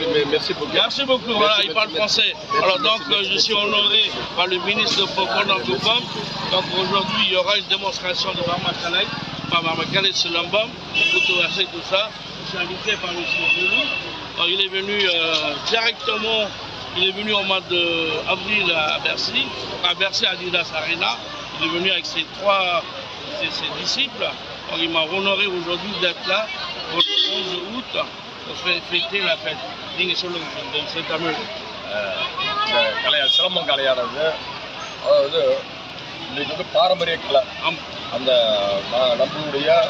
Euh, merci beaucoup. Merci beaucoup, voilà, il parle français. Alors donc, je suis honoré par le ministre Pokon Angoupam. Donc aujourd'hui, il y aura une démonstration de Barmakalek, par Barmakalek Selambam, Koutouraché, tout ça. Je suis invité par le Sylvain Alors il est venu euh, directement, il est venu au mois d'avril à Bercy, à Bercy à Didas Arena. Il est venu avec ses trois, ses disciples. Il m'a honoré aujourd'hui d'être là pour le 11 août pour fê- fêter la fête. நீங்க சொல்லுங்க இந்த- இந்த தமிழ் இந்த கலையா சிலம்பம் கலையானது அதாவது இன்னைக்கு வந்து பாரம்பரிய கலை. ஆமா. அந்த நம்மளுடைய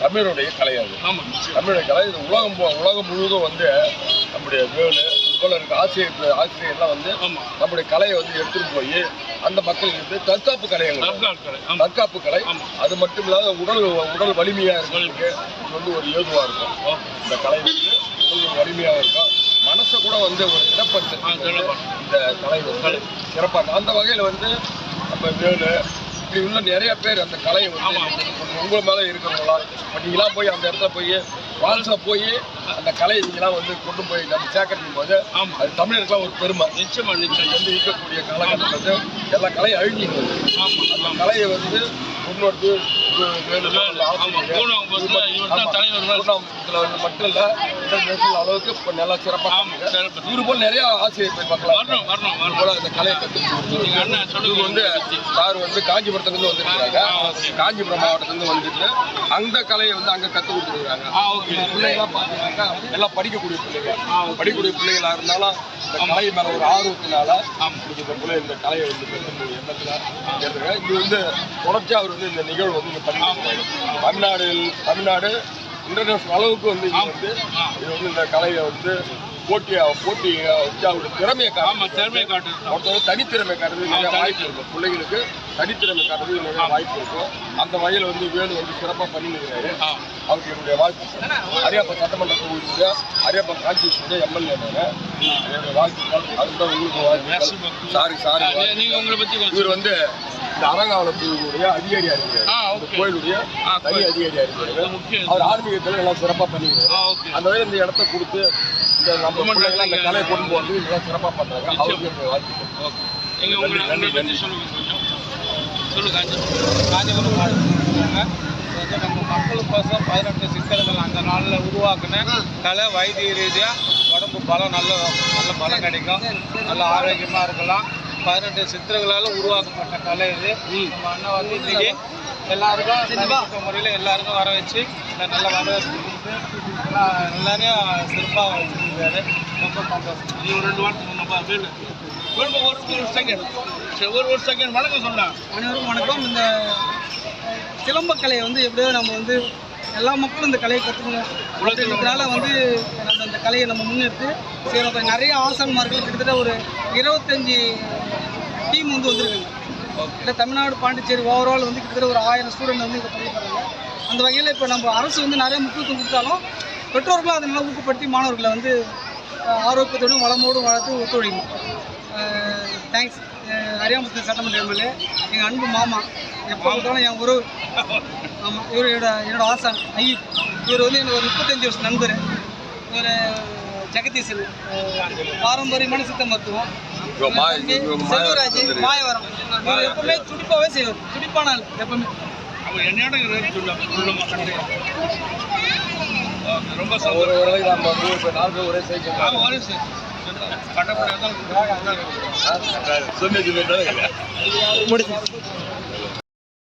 தமிழருடைய கலை அது. ஆமா. தமிழ் கலை இது உலகம் உலகம் முழுவதும் வந்து நம்முடைய வேலு இதுபோல இருக்க. ஆசிரியர் ஆசிரியர்லாம் வந்து நம்முடைய கலையை வந்து எடுத்துட்டு போய் அந்த மக்களுக்கு வந்து தற்காப்பு கலைகள் ஆமா. தற்காப்பு கலை. அது மட்டும் இல்லாத உடல் உடல் வலிமையா இருக்கிறதுக்கு இது வந்து ஒரு ஏதுவா இருக்கும். இந்த கலை வந்து உடல் வலிமையா இருக்கும். மனசை கூட வந்து ஒரு திடப்படுத்து. இந்த கலை வந்து சிறப்பாக அந்த வகையில் வந்து நம்ம வேலு இப்படி உள்ள நிறைய பேர் அந்த கலையை. வந்து உங்களை மேலே இருக்கிறவங்களாம் இப்போ நீங்களாம் போய் அந்த இடத்துல போய் ஃபால்ஸில் போய் அந்த கலையை நீங்களாம் வந்து கொண்டு போய் நம்ம சேகரிக்கும் போது ஆமா. அது தமிழருக்குலாம் ஒரு பெருமை. நிச்சயமா நிச்சயம். வந்து இருக்கக்கூடிய காலகட்டத்தில் வந்து எல்லா கலையும். ஆமா அந்த கலையை வந்து முன்னோட்டு வேலு வேலு, வந்து மட்டும் இல்ல அளவுக்கு இப்போ நல்லா சிறப்பாக ஆமா சிறப்பு இவரு போல நிறைய ஆசிரியர் போய் பார்க்கலாம் வரணும் வரணும் வரணும் போல அந்த கலையை கற்றுக்கிட்டு நீங்க அண்ணன் சொல்லுங்க வந்து சார் வந்து காஞ்சிபுரத்துலேருந்து வந்துருக்காங்க காஞ்சிபுரம் மாவட்டத்துலேருந்து வந்துட்டு அந்த கலையை வந்து அங்கே கற்றுக் கொடுத்துருக்காங்க ஆ ஓகே பிள்ளைங்களாம் பார்த்தீங்கன்னாக்கா எல்லாம் படிக்கக்கூடிய பிள்ளைங்க ஆ, படிக்கக்கூடிய பிள்ளைகளாக இருந்தாலும் இந்த கலை மேல ஒரு ஆர்வத்தினால ஆமா. இந்த பிள்ளை இந்த கலையை வந்து கற்றுக்கணும் இது வந்து தொடர்ச்சியாக அவர் வந்து இந்த நிகழ்வு வந்து தமிழ்நாடு தமிழ்நாடு இன்டர்நேஷனல் அளவுக்கு வந்து இது. வந்து. இது வந்து இந்த கலையை வந்து போட்டியா போட்டி அவருடைய திறமையை ஆமா திறமை காட்டு ஒருத்தர் தனித்திறமை காட்டுறது நிறைய வாய்ப்பு இருக்கும். பிள்ளைங்களுக்கு தனித்திறமை காட்டுறது நிறைய வாய்ப்பு இருக்கும். அந்த வகையில் வந்து வேலு வந்து சிறப்பாக பண்ணிருக்காரு ஆ அவருக்கு என்னுடைய வாழ்த்து. அரியாப்பா சட்டமன்ற தொகுதியுடைய அரியாப்பா கான்ஸ்டியூஷனுடைய எம்எல்ஏ என்னுடைய வாழ்த்துக்கள். அதுதான் உங்களுக்கு வாழ்த்துக்கள். சாரி சாரி ஆ, நீ- நீங்க உங்களை கொஞ்சம் இவர் வந்து இந்த அரங்காவலத்துடைய அதிகாரியா இருக்கிறார். Okay. கோயிலுடைய ஆ, தனி கோயில். அதிகாரியா இது இருக்கிறார் அவர் ஆன்மீகத்தில் எல்லாம் சிறப்பாக பண்ணிக்கிறார் அந்த வகையில் இந்த இடத்த கொடுத்து இந்த நம்ம நன்றிங்க. கலையை கொண்டு போகிறது இதெல்லாம் சிறப்பாக பண்ணுறாங்க. அவருக்கு என்னுடைய வாழ்த்துக்கள். சொல்லுங்க காஞ்சிபுரம் வந்து நம்ம மக்களுக்கோசம் பதினெட்டு சிக்கல்கள் அந்த நாளில் உருவாக்குன கலை வைத்திய ரீதியாக உடம்பு பலம் நல்ல நல்ல பலம் கிடைக்கும். நல்ல ஆரோக்கியமாக இருக்கலாம். பதினெட்டு சித்திரங்களால் உருவாக்கப்பட்ட கலை இது. நம்ம அண்ணன் வந்து இன்னைக்கு எல்லாருக்கும் முறையில் எல்லாருக்கும் வர வச்சு நல்ல வரவேற்பு கொடுத்து எல்லாரையும் சிறப்பாக வச்சுருக்காரு. ரொம்ப சந்தோஷம். நீ ஒரு ரெண்டு வாரத்துக்கு முன்னப்பா வேலு ஒரு ஒரு செகண்ட் சரி ஒரு ஒரு செகண்ட் வணக்கம் சொன்னா அனைவருக்கும் வணக்கம். இந்த சிலம்பக்கலையை வந்து எப்படியோ நம்ம வந்து எல்லா மக்களும் இந்த கலையை கற்றுக்கணும் அப்படின்றதுனால வந்து நம்ம இந்த கலையை நம்ம முன்னெடுத்து செய்கிறோம் இப்போ நிறைய ஆசான்மார்கள் கிட்டத்தட்ட ஒரு இருபத்தஞ்சி டீம் வந்து வந்திருக்காங்க. இல்லை தமிழ்நாடு பாண்டிச்சேரி ஓவரால் வந்து கிட்டத்தட்ட ஒரு ஆயிரம் ஸ்டூடெண்ட் வந்து இதை பண்ணியிருக்காங்க அந்த வகையில் இப்போ நம்ம அரசு வந்து நிறைய முக்கியத்துவம் கொடுத்தாலும் பெற்றோர்களும் அதை நல்லா ஊக்கப்படுத்தி மாணவர்களை வந்து ஆரோக்கியத்தோடும் வளமோடும் வளர்த்து ஒத்துழைக்கணும் தேங்க்ஸ் அரியாமுத்து சட்டமன்ற எம்எல்ஏ எங்கள் அன்பு மாமா எப்போ பார்த்தாலும் என் உறவு. ஆமாம் இவர் என்னோட என்னோட ஆசான் ஐயப். இவர் வந்து எனக்கு ஒரு முப்பத்தஞ்சு வருஷம் நண்பர். இவர் ஜெகதீசன் பாரம்பரியமான சித்த மருத்துவம். செல்வராஜ். மாயவரம் இவர் எப்பவுமே துடிப்பாகவே செய்வார். துடிப்பான ஆள் எப்பவுமே ரொம்ப ஒரு நம்ம நாலு ஒரே சைக்கிள் ஒரு கட்டப்படி சொன்னது